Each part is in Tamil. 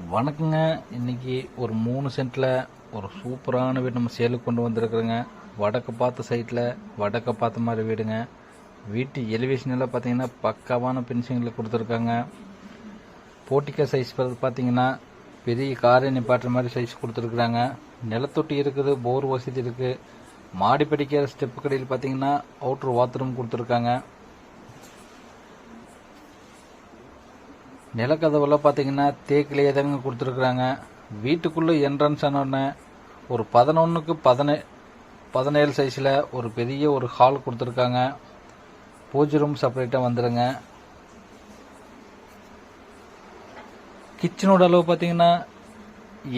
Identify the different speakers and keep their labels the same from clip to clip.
Speaker 1: வணக்கங்க. இன்னைக்கு ஒரு மூணு சென்ட்டில் ஒரு சூப்பரான வீடு நம்ம சேலுக்கு கொண்டு வந்திருக்குறோங்க. வடக்கு பார்த்த சைட்டில் வடக்க பார்த்த மாதிரி வீடுங்க. வீட்டு எலிவேஷன் எல்லாம் பார்த்தீங்கன்னா பக்காவான பென்சிங்கில் கொடுத்துருக்காங்க. போட்டிக்கா சைஸ் பார்த்தீங்கன்னா பெரிய காரை நிப்பாட்டுற மாதிரி சைஸ் கொடுத்துருக்குறாங்க. நிலத்தொட்டி இருக்குது போர் வசதி இருக்குது மாடி படிக்கிற ஸ்டெப்பு கடையில் பார்த்தீங்கன்னா அவுட்ரு பாத்ரூம் கொடுத்துருக்காங்க. நிலக்கதவெல்லாம் பார்த்தீங்கன்னா தேக்கிலேயே தாங்க கொடுத்துருக்குறாங்க. வீட்டுக்குள்ளே என்ட்ரன்ஸ் ஆனோடனே ஒரு பதினொன்றுக்கு பதினே பதினேழு சைஸில் ஒரு பெரிய ஒரு ஹால் கொடுத்துருக்காங்க. பூஜை ரூம் செப்பரேட்டாக வந்துடுங்க கிச்சனோட அளவு பார்த்தீங்கன்னா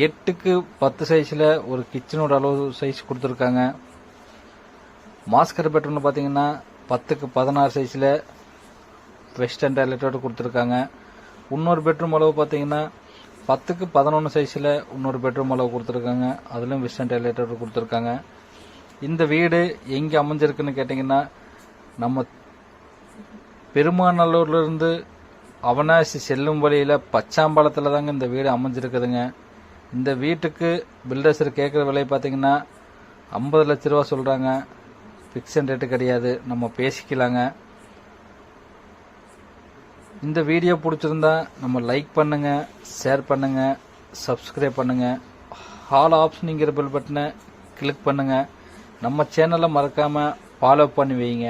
Speaker 1: எட்டுக்கு பத்து சைஸில் ஒரு கிச்சனோட அளவு சைஸ் கொடுத்துருக்காங்க. மாஸ்கர் பெட்ரூம்னு பார்த்தீங்கன்னா பத்துக்கு பதினாறு சைஸில் வெஸ்டர்ன் டாய்லெட்டோட கொடுத்துருக்காங்க. இன்னொரு பெட்ரூம் அளவு பார்த்தீங்கன்னா பத்துக்கு பதினொன்று சைஸில் இன்னொரு பெட்ரூம் அளவு கொடுத்துருக்காங்க. அதுலேயும் வெஸ்டர்ன் டெய்லேட்டர் கொடுத்துருக்காங்க. இந்த வீடு எங்கே அமைஞ்சிருக்குன்னு கேட்டிங்கன்னா நம்ம பெருமாநல்லூர்லேருந்து அவனாசி செல்லும் வழியில் பச்சாம்பாளத்தில் தாங்க இந்த வீடு அமைஞ்சிருக்குதுங்க. இந்த வீட்டுக்கு பில்டர்ஸர் கேட்குற விலை பார்த்தீங்கன்னா ஐம்பது லட்ச ரூபா சொல்கிறாங்க ஃபிக்ஸன் ரேட்டு கிடையாது. நம்ம பேசிக்கலாங்க. இந்த வீடியோ பிடிச்சிருந்தா நம்ம லைக் பண்ணுங்க ஷேர் பண்ணுங்க சப்ஸ்கிரைப் பண்ணுங்க. ஹால் ஆப்ஷனுங்கிற பெல் பட்டனை கிளிக் பண்ணுங்க. நம்ம சேனலை மறக்காம ஃபாலோ பண்ணி வைங்க.